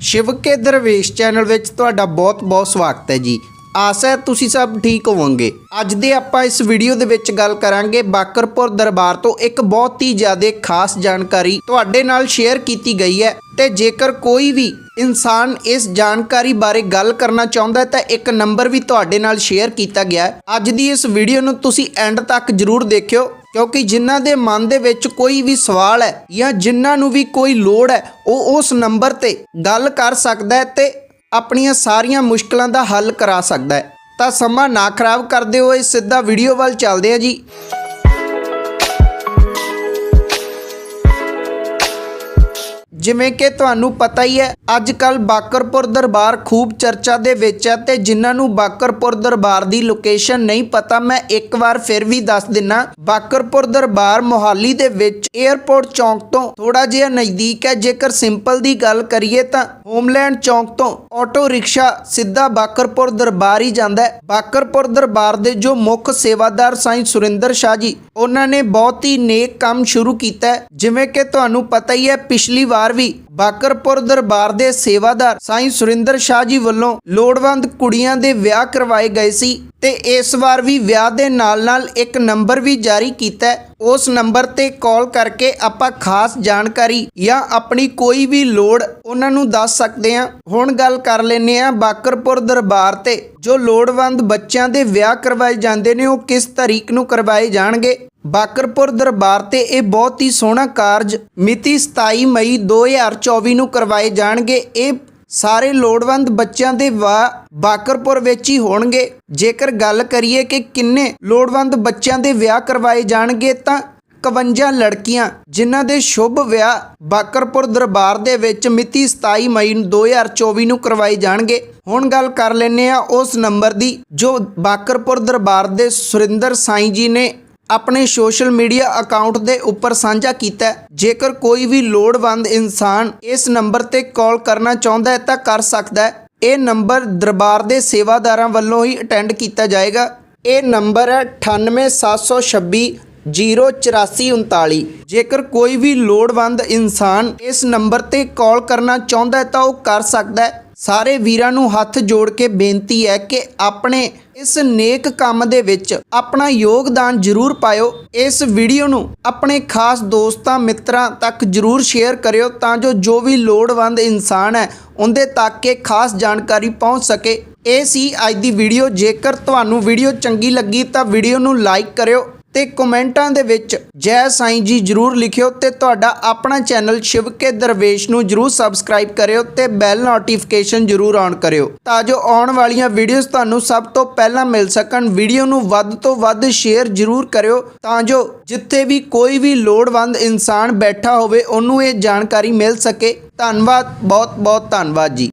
ਸ਼ਿਵ ਕੇ ਦਰਵੇਸ਼ channel ਵਿੱਚ ਤੁਹਾਡਾ ਬਹੁਤ-ਬਹੁਤ ਸਵਾਗਤ ਹੈ ਜੀ। ਆਸ ਹੈ ਤੁਸੀਂ ਸਭ ਠੀਕ ਹੋਵੋਗੇ। ਅੱਜ ਦੇ ਆਪਾਂ ਇਸ ਵੀਡੀਓ ਦੇ ਵਿੱਚ ਗੱਲ ਕਰਾਂਗੇ ਬਾਕਰਪੁਰ ਦਰਬਾਰ ਤੋਂ ਇੱਕ ਬਹੁਤ ਹੀ ਜ਼ਿਆਦਾ ਖਾਸ ਜਾਣਕਾਰੀ ਤੁਹਾਡੇ ਨਾਲ ਸ਼ੇਅਰ ਕੀਤੀ ਗਈ ਹੈ ਤੇ ਜੇਕਰ ਕੋਈ ਵੀ ਇਨਸਾਨ ਇਸ ਜਾਣਕਾਰੀ ਬਾਰੇ ਗੱਲ ਕਰਨਾ ਚਾਹੁੰਦਾ ਤਾਂ ਇੱਕ ਨੰਬਰ ਵੀ ਤੁਹਾਡੇ ਨਾਲ ਸ਼ੇਅਰ ਕੀਤਾ ਗਿਆ ਹੈ। ਅੱਜ ਦੀ ਇਸ ਵੀਡੀਓ ਨੂੰ ਤੁਸੀਂ ਐਂਡ ਤੱਕ ਜਰੂਰ ਦੇਖਿਓ। ਕਿਉਂਕਿ ਜਿਨ੍ਹਾਂ ਦੇ ਮਨ ਦੇ ਵਿੱਚ ਕੋਈ ਵੀ ਸਵਾਲ ਹੈ ਜਾਂ ਜਿਨ੍ਹਾਂ ਨੂੰ ਵੀ ਕੋਈ ਲੋੜ ਹੈ, ਉਹ ਉਸ ਨੰਬਰ ਤੇ ਗੱਲ ਕਰ ਸਕਦਾ ਹੈ ਤੇ ਆਪਣੀਆਂ ਸਾਰੀਆਂ ਮੁਸ਼ਕਲਾਂ ਦਾ ਹੱਲ ਕਰਾ ਸਕਦਾ ਹੈ। ਤਾਂ ਸਮਾਂ ਨਾ ਖਰਾਬ ਕਰਦੇ ਹੋਏ ਸਿੱਧਾ ਵੀਡੀਓ ਵੱਲ ਚੱਲਦੇ ਹਾਂ ਜੀ। ਜਿਵੇਂ ਕਿ ਤੁਹਾਨੂੰ ਪਤਾ ਹੀ ਹੈ ਅੱਜ ਕੱਲ ਬਾਕਰਪੁਰ ਦਰਬਾਰ ਖੂਬ ਚਰਚਾ ਦੇ ਵਿੱਚ ਹੈ ਤੇ ਜਿਨ੍ਹਾਂ ਨੂੰ ਬਾਕਰਪੁਰ ਦਰਬਾਰ ਦੀ ਲੋਕੇਸ਼ਨ ਨਹੀਂ ਪਤਾ, ਮੈਂ ਇੱਕ ਵਾਰ ਫਿਰ ਵੀ ਦੱਸ ਦਿੰਨਾ। ਬਾਕਰਪੁਰ ਦਰਬਾਰ ਮੋਹਾਲੀ ਦੇ ਵਿੱਚ 에ਅਰਪੋਰਟ ਚੌਂਕ ਤੋਂ ਥੋੜਾ ਜਿਹਾ ਨਜ਼ਦੀਕ ਹੈ। ਜੇਕਰ ਸਿੰਪਲ ਦੀ ਗੱਲ ਕਰੀਏ ਤਾਂ ਹੋਮਲੈਂਡ ਚੌਂਕ ਤੋਂ ਆਟੋ ਰਿਕਸ਼ਾ ਸਿੱਧਾ ਬਾਕਰਪੁਰ ਦਰਬਾਰ ਹੀ ਜਾਂਦਾ ਹੈ। ਬਾਕਰਪੁਰ ਦਰਬਾਰ ਦੇ ਜੋ ਮੁੱਖ ਸੇਵਾਦਾਰ ਸਾਈਂ ਸੁਰਿੰਦਰ ਸ਼ਾਹ ਜੀ, ਉਹਨਾਂ ਨੇ ਬਹੁਤ ਹੀ ਨੇਕ ਕੰਮ ਸ਼ੁਰੂ ਕੀਤਾ ਹੈ। ਜਿਵੇਂ ਕਿ ਤੁਹਾਨੂੰ ਪਤਾ ਹੀ ਹੈ, ਪਿਛਲੀ ਵਾਰ ਵੀ ਬਾਕਰਪੁਰ ਦਰਬਾਰ ਦੇ ਸੇਵਾਦਾਰ ਸਾਈਂ ਸੁਰਿੰਦਰ ਸ਼ਾਹ ਜੀ ਵੱਲੋਂ ਲੋੜਵੰਦ ਕੁੜੀਆਂ ਦੇ ਵਿਆਹ ਕਰਵਾਏ ਗਏ ਸੀ ਤੇ ਇਸ ਵਾਰ ਵੀ ਵਿਆਹ ਦੇ ਨਾਲ-ਨਾਲ ਇੱਕ ਨੰਬਰ ਵੀ ਜਾਰੀ ਕੀਤਾ ਉਸ ਨੰਬਰ ਤੇ ਕਾਲ ਕਰਕੇ ਆਪਾਂ ਖਾਸ ਜਾਣਕਾਰੀ ਜਾਂ ਆਪਣੀ ਕੋਈ ਵੀ ਲੋੜ ਉਹਨਾਂ ਨੂੰ ਦੱਸ ਸਕਦੇ ਹਾਂ। ਹੁਣ ਗੱਲ ਕਰ ਲੈਨੇ ਆ ਬਾਕਰਪੁਰ ਦਰਬਾਰ ਤੇ। ਜੋ ਲੋੜਵੰਦ ਬੱਚਿਆਂ ਦੇ ਵਿਆਹ ਕਰਵਾਏ ਜਾਂਦੇ ਨੇ, ਉਹ ਕਿਸ ਤਰੀਕ ਨੂੰ ਕਰਵਾਏ ਜਾਣਗੇ? ਬਾਕਰਪੁਰ ਦਰਬਾਰ ਤੇ ਇਹ ਬਹੁਤ ਹੀ ਸੋਹਣਾ ਕਾਰਜ ਮਿਤੀ 27 ਮਈ 2024 ਨੂੰ ਕਰਵਾਏ ਜਾਣਗੇ। ਇਹ ਸਾਰੇ ਲੋੜਵੰਦ ਬੱਚਿਆਂ ਦੇ ਵਿਆਹ ਬਾਕਰਪੁਰ ਵਿੱਚ ਹੀ ਹੋਣਗੇ। ਜੇਕਰ ਗੱਲ ਕਰੀਏ ਕਿ ਕਿੰਨੇ ਲੋੜਵੰਦ ਬੱਚਿਆਂ ਦੇ ਵਿਆਹ ਕਰਵਾਏ ਜਾਣਗੇ ਤਾਂ 51 ਲੜਕੀਆਂ, ਜਿਨ੍ਹਾਂ ਦੇ ਸ਼ੁਭ ਵਿਆਹ ਬਾਕਰਪੁਰ ਦਰਬਾਰ ਦੇ ਵਿੱਚ ਮਿਤੀ 27 ਮਈ ਨੂੰ 2024 ਨੂੰ ਕਰਵਾਏ ਜਾਣਗੇ। ਹੁਣ ਗੱਲ ਕਰ ਲੈਨੇ ਆ ਉਸ ਨੰਬਰ ਦੀ, ਜੋ ਬਾਕਰਪੁਰ ਦਰਬਾਰ ਦੇ ਸੁਰਿੰਦਰ ਸਾਈਂ ਜੀ ਨੇ ਆਪਣੇ ਸੋਸ਼ਲ ਮੀਡੀਆ ਅਕਾਊਂਟ ਦੇ ਉੱਪਰ ਸਾਂਝਾ ਕੀਤਾ ਜੇਕਰ ਕੋਈ ਵੀ ਲੋੜਵੰਦ ਇਨਸਾਨ ਇਸ ਨੰਬਰ ਤੇ ਕਾਲ ਕਰਨਾ ਚਾਹੁੰਦਾ ਹੈ ਤਾਂ ਕਰ ਸਕਦਾ ਹੈ। ਇਹ ਨੰਬਰ ਦਰਬਾਰ ਦੇ ਸੇਵਾਦਾਰਾਂ ਵੱਲੋਂ ਹੀ ਅਟੈਂਡ ਕੀਤਾ ਜਾਏਗਾ। ਇਹ ਨੰਬਰ ਹੈ 98726 08439 ਜੇਕਰ ਕੋਈ ਵੀ ਲੋੜਵੰਦ ਇਨਸਾਨ ਇਸ ਨੰਬਰ ਤੇ ਕਾਲ ਕਰਨਾ ਚਾਹੁੰਦਾ ਹੈ ਤਾਂ ਉਹ ਕਰ ਸਕਦਾ ਹੈ। ਸਾਰੇ ਵੀਰਾਂ ਨੂੰ ਹੱਥ ਜੋੜ ਕੇ ਬੇਨਤੀ ਹੈ ਕਿ ਆਪਣੇ ਇਸ ਨੇਕ ਕੰਮ ਦੇ ਵਿੱਚ ਆਪਣਾ ਯੋਗਦਾਨ ਜ਼ਰੂਰ ਪਾਇਓ। ਇਸ ਵੀਡੀਓ ਨੂੰ ਆਪਣੇ ਖਾਸ ਦੋਸਤਾਂ, ਮਿੱਤਰਾਂ ਤੱਕ ਜ਼ਰੂਰ ਸ਼ੇਅਰ ਕਰਿਓ ਤਾਂ ਜੋ ਜੋ ਵੀ ਲੋੜਵੰਦ ਇਨਸਾਨ ਹੈ, ਉਹਦੇ ਤੱਕ ਇਹ ਖਾਸ ਜਾਣਕਾਰੀ ਪਹੁੰਚ ਸਕੇ। ਇਹ ਸੀ ਅੱਜ ਦੀ ਵੀਡੀਓ। ਜੇਕਰ ਤੁਹਾਨੂੰ ਵੀਡੀਓ ਚੰਗੀ ਲੱਗੀ ਤਾਂ ਵੀਡੀਓ ਨੂੰ ਲਾਈਕ ਕਰਿਓ ਤੇ ਕਮੈਂਟਾਂ ਦੇ ਵਿੱਚ ਜੈ ਸਾਈਂ ਜੀ ਜਰੂਰ ਲਿਖਿਓ ਤੇ ਤੁਹਾਡਾ ਆਪਣਾ ਚੈਨਲ ਸ਼ਿਵ ਕੇ ਦਰਵੇਸ਼ ਨੂੰ ਜਰੂਰ ਸਬਸਕ੍ਰਾਈਬ ਕਰਿਓ ਤੇ ਬੈਲ ਨੋਟੀਫਿਕੇਸ਼ਨ ਜਰੂਰ ਔਨ ਕਰਿਓ ਤਾਂ ਜੋ ਆਉਣ ਵਾਲੀਆਂ ਵੀਡੀਓਜ਼ ਤੁਹਾਨੂੰ ਸਭ ਤੋਂ ਪਹਿਲਾਂ ਮਿਲ ਸਕਣ। ਵੀਡੀਓ ਨੂੰ ਵੱਧ ਤੋਂ ਵੱਧ ਸ਼ੇਅਰ ਜਰੂਰ ਕਰਿਓ ਤਾਂ ਜੋ ਜਿੱਥੇ ਵੀ ਕੋਈ ਵੀ ਲੋੜਵੰਦ ਇਨਸਾਨ ਬੈਠਾ ਹੋਵੇ, ਉਹਨੂੰ ਇਹ ਜਾਣਕਾਰੀ ਮਿਲ ਸਕੇ। ਧੰਨਵਾਦ ਬਹੁਤ ਬਹੁਤ ਧੰਨਵਾਦ ਜੀ।